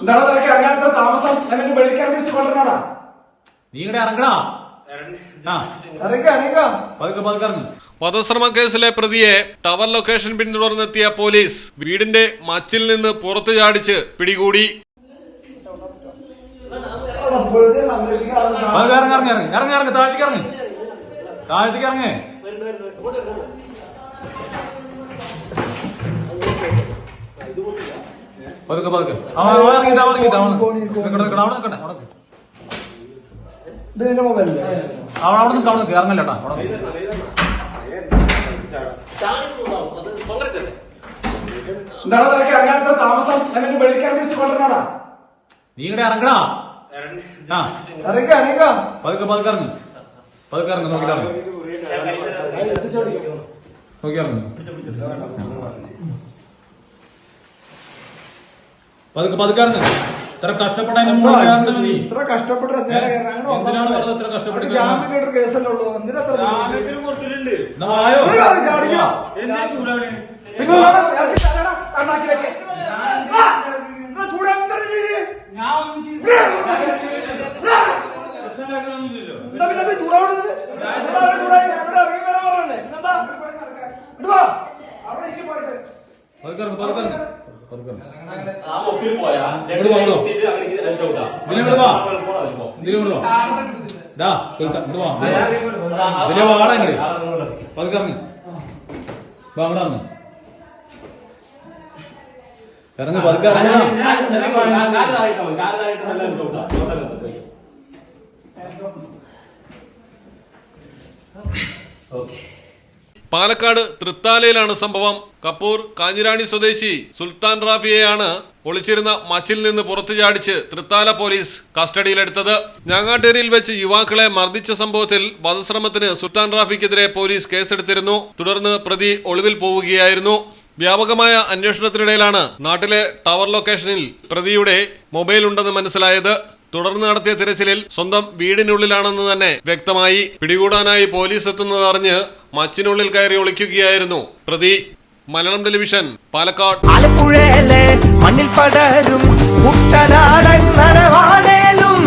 എന്താണ് നിനക്ക് ഇറങ്ങാത്ത താമസം അല്ലെങ്കിൽ വെള്ളിക്കാരൻ വെച്ച് കൊണ്ടുവരണോടാ? നീ ഇങ്ങടെ ഇറങ്ങടാ ആ. ഇറങ്ങാ ഇറങ്ങാ. പതുക്കെ പതുക്കെ ഇറങ്ങ്. വധശ്രമ കേസിലെ പ്രതിയെ ടവർ ലൊക്കേഷൻ പിന്തുടർന്നെത്തിയ പോലീസ് വീടിന്റെ മച്ചിൽ നിന്ന് പുറത്തു ചാടിച്ച് പിടികൂടി. ഇറങ്ങി ഇറങ്ങി ഇറങ്ങി. ഇറങ്ങി ഇറങ്ങി. താഴത്തേക്ക് ഇറങ്ങി. താഴത്തേക്ക് ഇറങ്ങി. പതുക്കെ പതുക്കെ. അവൻ അവൻ ഇറങ്ങിയിട്ട് അവൻ ഇറങ്ങിയിട്ട് അവൻ അവിടെ നിക്കട്ടെ അവിടെ നിക്ക്. ഇത് നിന്റെ മൊബൈലല്ലേ അവൻ അവിടെ നിൽക്ക് അവിടെ നിൽക്ക് ഇറങ്ങല്ലേട്ടാ അവിടെ നിക്ക്. എന്താണ് നിനക്ക് താമസം അല്ലെങ്കിൽ വെള്ളിക്കാരൻ വെച്ച് കൊണ്ടുവരണോടാ? നീ ഇങ്ങടെ ഇറങ്ങടാ. ആ. ഇറങ്ങാ ഇറങ്ങാ. പതുക്കെ പതുക്കെ ഇറങ്ങ്. പതുക്കെ ഇറങ്ങ് നോക്കിട്ട് ഇറങ്ങ്. നോക്കി ഇറങ്ങ്. പതുക്കെ പതുക്കാറുണ്ട് ഇത്ര കയറുന്നത് മതി ഇത്ര കഷ്ടപ്പെട്ട് എന്തിനാണ് വെറുതെ ഇത്ര കഷ്ടപ്പെട്ട് ജാമ്യം കേട്ടൊരു കേസല്ലേ ഉള്ളൂ. എന്തിനാ ഇത്ര ബുദ്ധിമുട്ട്? എന്നാ വായോ? നിങ്ങൾ അത് ചാടിക്കോ. നിങ്ങൾ വേണം, ഇറക്കി തരണം, കണ്ണാക്കിലേക്ക്. ആ, നിങ്ങൾ ചൂടാൻ എന്താണ് എന്താ പിന്നെ ഇത് ചൂടാവണത്? പതുക്കറങ്ങി ഇറങ്ങ് ഇറങ്ങ് പതുക്കെ ഇറങ്ങ് ആ മുക്കിൽ പോയാ ഇങ്ങോട്ട് വാ, ഇങ്ങോട്ട് വാ. ഇതിൽ അങ്ങോട്ട് ഇതിൽ ചവിട്ടാ. ഇതിലെ ഇങ്ങോട്ട് വാ. പോണം, അതിൽ പോ. ഇതിലെ ഇങ്ങോട്ട് വാ ഇങ്ങോട്ട് വാ ഇതിലെ വാടാ ഇങ്ങട് വാ. പതുക്കെ ഇറങ്ങ് വാ അങ്ങോട്ട് ഇറങ്ങ് ഇറങ്ങ് പതുക്കെ ഇറങ്ങാ ഞാൻ- ഞാൻ- കാൽ താഴെയിട്ടാ മതി. കാൽ താഴെയിട്ട് നല്ല ചവിട്ടാ. ചവിട്ടാൻ നിർത്ത്. വയ്യ. ഓക്കേ. പാലക്കാട് തൃത്താലയിലാണ് സംഭവം. കപ്പൂർ കാഞ്ഞിരാണി സ്വദേശി സുൽത്താൻ റാഫിയെയാണ് ഒളിച്ചിരുന്ന മച്ചിൽ നിന്ന് പുറത്തു ചാടിച്ച് തൃത്താല പോലീസ് കസ്റ്റഡിയിലെടുത്തത്. ഞാങ്ങാട്ടേരിയിൽ വെച്ച് യുവാക്കളെ മർദ്ദിച്ച സംഭവത്തിൽ വധശ്രമത്തിന് സുൽത്താൻ റാഫിക്കെതിരെ പോലീസ് കേസെടുത്തിരുന്നു. തുടർന്ന് പ്രതി ഒളിവിൽ പോവുകയായിരുന്നു. വ്യാപകമായ അന്വേഷണത്തിനിടയിലാണ് നാട്ടിലെ ടവർ ലൊക്കേഷനിൽ പ്രതിയുടെ മൊബൈൽ ഉണ്ടെന്ന് മനസ്സിലായത്. തുടർന്ന് നടത്തിയ തിരച്ചിലിൽ സ്വന്തം വീടിനുള്ളിലാണെന്ന് തന്നെ വ്യക്തമായി പിടികൂടാനായി പോലീസ് എത്തുന്നത് അറിഞ്ഞ് മച്ചിനുള്ളിൽ കയറി ഒളിക്കുകയായിരുന്നു. പ്രതി മലയാളം ടെലിവിഷൻ പാലക്കാട്. ആലപ്പുഴയിലെ മണ്ണിൽ പടരും കുട്ടനാടൻ നനവാടേലും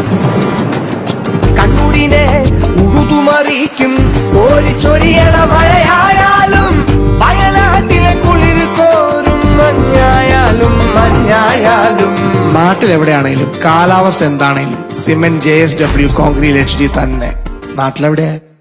കണ്ണൂരിനെ ഉഴുതുമറിയിക്കും ഓരിച്ചൊരിയണ മഴയായാലും വയനാട്ടിലെ കുളിർ കോരും മഞ്ഞായാലും മഞ്ഞായാലും. നാട്ടിലെവിടെയാണേലും കാലാവസ്ഥ എന്താണേലും cement J S W concrete H D തന്നെ. നാട്ടിലെവിടെയാ?